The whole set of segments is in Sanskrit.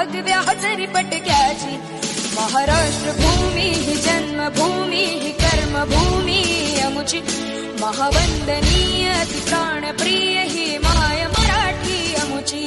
हजरी पटक्याची। महाराष्ट्र भूमी ही जन्मभूमी ही कर्मभूमी अमुची। महावंदनीय अति प्राणप्रिय ही माय मराठी अमुची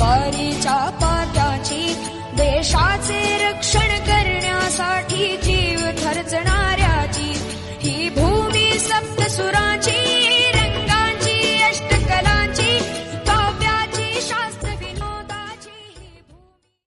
বাড়ি চাপা